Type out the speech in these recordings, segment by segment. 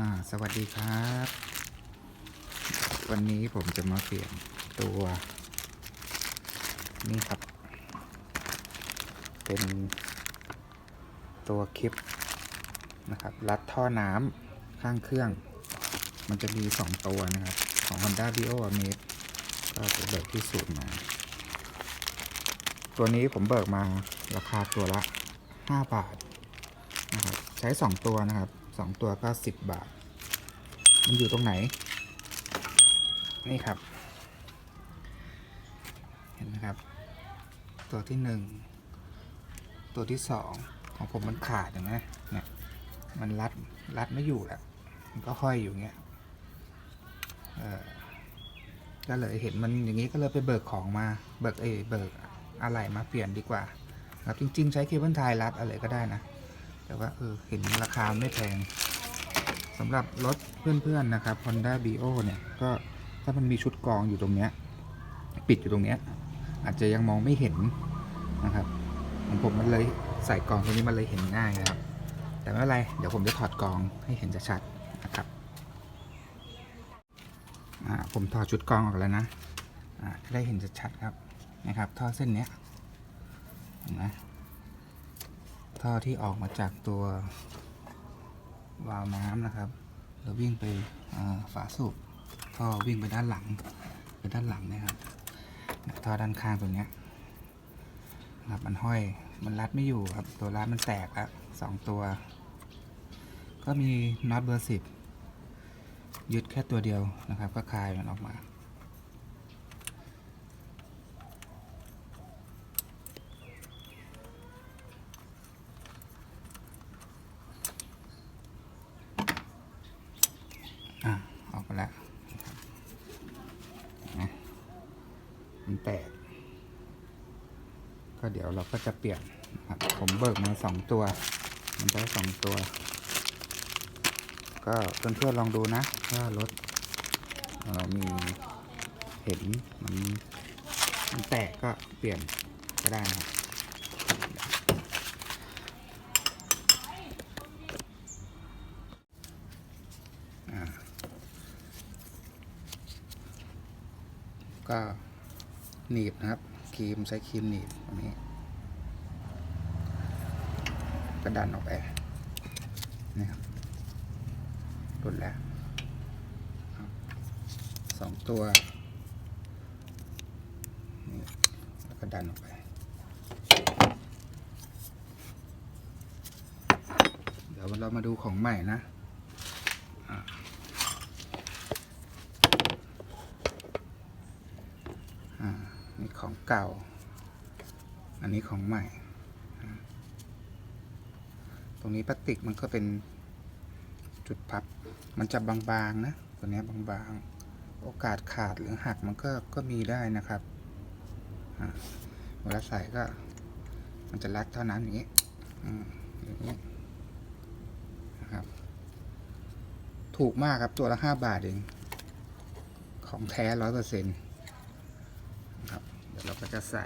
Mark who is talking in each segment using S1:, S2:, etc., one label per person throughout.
S1: อ่าสวัสดีครับ วันนี้ผมจะมาเปลี่ยนตัว นี่ครับ เป็นตัวคลิปนะครับ รัดท่อน้ำข้างเครื่อง มันจะมีสองตัวนะครับ ของ Honda Vio a m a z ก็จะเบิกที่สูตรมา ตัวนี้ผมเบิกมาราคาตัวละ 5 บาทนะครับ ใช้ 2 ตัวนะครับ 2ตัวก็10บาท มันอยู่ตรงไหน นี่ครับ เห็นไหมครับ ตัวที่1ตัวที่2ของผมมันขาดเห็นไหมเนี่ย มันรัด รัดไม่อยู่แล้ว มันก็ห้อยอยู่เงี้ย เออก็เลยเห็นมันอย่างนี้ก็เลยไปเบิกของมา เบิกเอเบิกอะไรมาเปลี่ยนดีกว่า ครับจริง ๆ ใช้เคเบิลไทยรัดอะไรก็ได้นะ แต่ว่าเออเห็นราคาไม่แพงสำหรับรถเพื่อนๆนะครับ Honda Bio เนี่ยก็ถ้ามันมีชุดกองอยู่ตรงเนี้ยปิดอยู่ตรงเนี้ยอาจจะยังมองไม่เห็นนะครับของผมมันเลยใส่กองตรงนี้มันเลยเห็นง่ายนะครับ แต่ไม่เป็นไรเดี๋ยวผมจะถอดกองให้เห็นชัดๆนะครับผมถอดชุดกองออกแล้วนะะได้เห็นชัดๆครับนะครับท่อเส้นเนี้ยเห็นไหม ท่อที่ออกมาจากตัววาล์วน้ำนะครับแล้ววิ่งไปฝาสูบท่อวิ่งไปด้านหลังไปด้านหลังเนะครับท่อด้านข้างตัวเนี้ยครับมันห้อยมันรัดไม่อยู่ครับ ตัวรัดมันแตกแล้วสองตัว ก็มีน็อตเบอร์สิบยึดแค่ตัวเดียวนะครับ ก็คลายมันออกมา อะ ออกมาแล้วนะมันแตก ก็เดี๋ยวเราก็จะเปลี่ยนครับผมเบิกมาสองตัว มันได้สองตัว ก็เพื่อนๆลองดูนะว่ารถเอ่อมีเห็นมันมันแตกก็เปลี่ยนก็ได้นะครับก็หนีบนะครับ ครีมใช้ครีมหนีบตรงนี้กระดันออกไปนะครับหลุดแล้วสองตัวนี่แล้วก็ดันออกไปเดี๋ยวเรามาดูของใหม่นะอ่าอ่านี่ของ เก่า อันนี้ของใหม่ ตรงนี้พลาสติกมันก็เป็นจุดพับ มันจะบางๆนะ ตัวนี้บางๆ โอกาสขาดหรือหักมันก็ก็มีได้นะครับเวลาใส่ก็ มันจะรัดเท่านั้นอย่างนี้อย่างนี้นะครับ ถูกมากครับตัวละห้าบาทเอง ของแท้ร้อยเปอร์เซ็นต์ ดี๋ยวเราก็จะใส่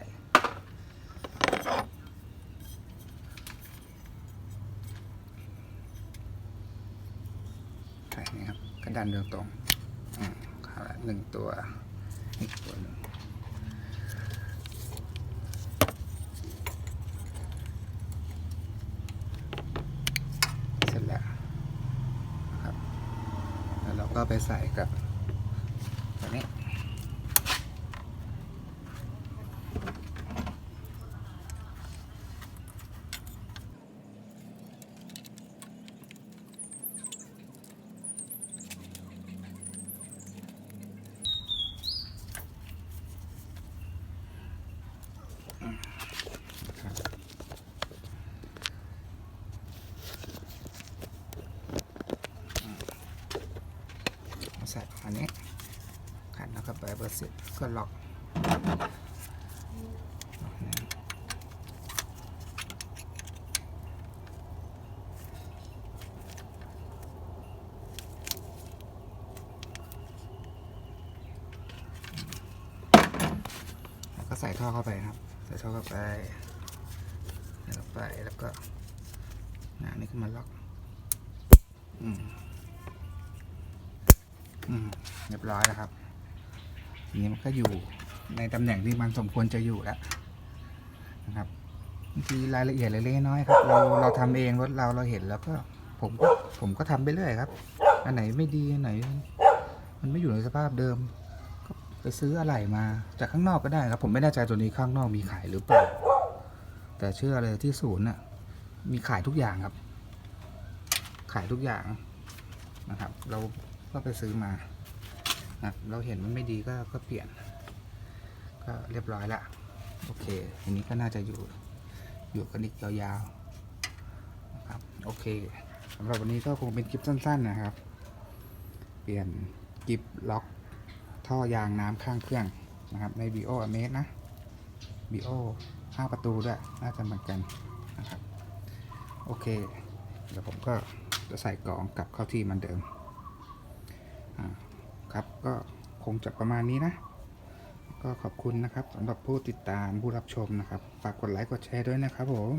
S1: ใส่นี่ครับกระดานเดียวตรงอ่าขาละหนึ่งตัวอีกตัวหนึ่งเสร็จแล้วครับ แล้วเราก็ไปใส่กับ ใส่อันนี้ขันแล้วก็ไปเบอร์สิบก็ล็อกแล้วก็ใส่ท่อเข้าไปครับ ใส่ท่อเข้าไปใส่เข้าไปแล้วก็นะนี่ก็มาล็อก อืม อืมเรียบร้อยแล้วครับทีนี้มันก็อยู่ในตำแหน่งที่มันสมควรจะอยู่แล้วนะครับบางทีรายละเอียดเล็กๆน้อยครับ เราเราทำเองรถเราเราเห็นแล้วก็ผมก็ผมก็ทำไปเรื่อยครับ อันไหนไม่ดีอันไหน มันไม่อยู่ในสภาพเดิม ก็ไปซื้ออะไรมาจากข้างนอกก็ได้ครับ ผมไม่แน่ใจตัวนี้ข้างนอกมีขายหรือเปล่า แต่เชื่อเลยที่ศูนย์น่ะ มีขายทุกอย่างครับ ขายทุกอย่างนะครับ เรา ก็ไปซื้อมานะเราเห็นมันไม่ดีก็ก็เปลี่ยน ก็เรียบร้อยละโอเคอันนี้ก็น่าจะอยู่อยู่กันอีกยาวๆนะครับโอเคสำหรับวันนี้ก็คงเป็นคลิปสั้น ๆ นะครับ เปลี่ยนกิบล็อกท่อยางน้ำข้างเครื่องนะครับใน b ิโอเมสนะ b ิโอห้าประตูด้วย น่าจะเหมือนกันนะครับ โอเค เดี๋ยวผมก็จะใส่กล่องกลับเข้าที่มันเดิม ครับก็คงจะประมาณนี้นะ ก็ขอบคุณนะครับสำหรับผู้ติดตามผู้รับชมนะครับ ฝากกดไลค์กดแชร์ด้วยนะครับผม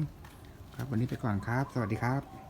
S1: ครับวันนี้ไปก่อนครับ สวัสดีครับ